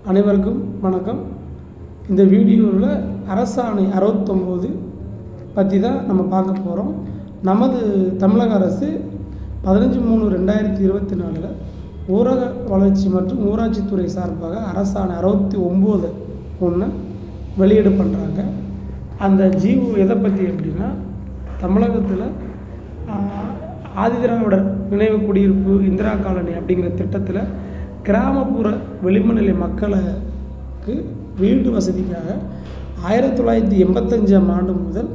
அனைவருக்கும் வணக்கம். இந்த வீடியோவில் அரசாணை அறுபத்தொம்போது பற்றி தான் நம்ம பார்க்க போகிறோம் நமது தமிழக அரசு பதினஞ்சு மூணு ரெண்டாயிரத்தி இருபத்தி நாலில் ஊரக வளர்ச்சி மற்றும் ஊராட்சித்துறை சார்பாக அரசாணை அறுபத்தி ஒம்பது ஒன்று வெளியீடு பண்ணுறாங்க அந்த ஜீவோ எதை பற்றி அப்படின்னா தமிழகத்தில் ஆதிதிராவிடர் நினைவு குடியிருப்பு இந்திரா காலனி அப்படிங்கிற திட்டத்தில் கிராமப்புற வெளிமநிலை மக்களுக்கு வீட்டு வசதிக்காக ஆயிரத்தி தொள்ளாயிரத்தி எண்பத்தஞ்சாம் ஆண்டு முதல்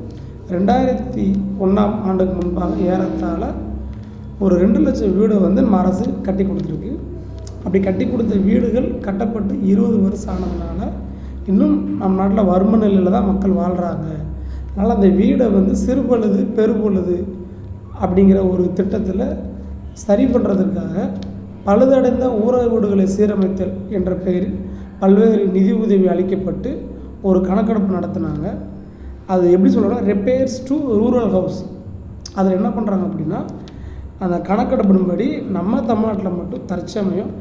ரெண்டாயிரத்தி ஒன்றாம் ஆண்டுக்கு முன்பாக ஏறத்தாழ ஒரு ரெண்டு லட்சம் வீடை வந்து நம்ம அரசு கட்டி கொடுத்துருக்கு. அப்படி கட்டி கொடுத்த வீடுகள் கட்டப்பட்டு இருபது வருஷம் ஆனதுனால இன்னும் நம் நாட்டில் வறுமை நிலையில் தான் மக்கள் வாழ்கிறாங்க அதனால் அந்த வீடை வந்து சிறுபொழுது பெருபொழுது அப்படிங்கிற ஒரு திட்டத்தில் சரி பண்ணுறதுக்காக பழுதடைந்த ஊரக வீடுகளை சீரமைத்தல் என்ற பெயரில் பல்வேறு நிதி உதவி அளிக்கப்பட்டு ஒரு கணக்கெடுப்பு நடத்தினாங்க. அது எப்படி சொல்லணும்னா ரிப்பேர்ஸ் டு ரூரல் ஹவுஸ் அதில் என்ன பண்ணுறாங்க அப்படின்னா அந்த கணக்கெடுப்பின்படி நம்ம தமிழ்நாட்டில் மட்டும் தற்சமயம்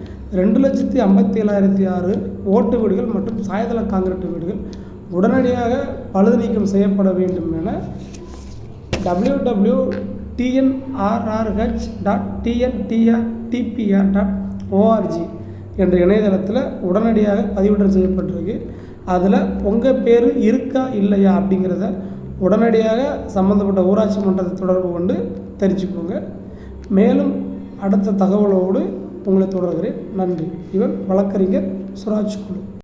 ரெண்டு லட்சத்தி ஐம்பத்தி ஏழாயிரத்தி ஆறு ஓட்டு வீடுகள் மற்றும் சாயதள காங்கிரீட் வீடுகள் உடனடியாக பழுது நீக்கம் செய்யப்பட வேண்டும் என W W TNRRH dot TNTR TPR dot ORG என்ற இணையதளத்தில் உடனடியாக பதிவிடம் செய்யப்பட்டிருக்கு. அதில் உங்கள் பேர் இருக்கா இல்லையா அப்படிங்கிறத உடனடியாக சம்மந்தப்பட்ட ஊராட்சி மன்றத்தை தொடர்பு கொண்டு தெரிஞ்சுக்கோங்க. மேலும் அடுத்த தகவலோடு உங்களை தொடர்கிறேன். நன்றி. இவன் வழக்கறிஞர் சுராஜ் குழு.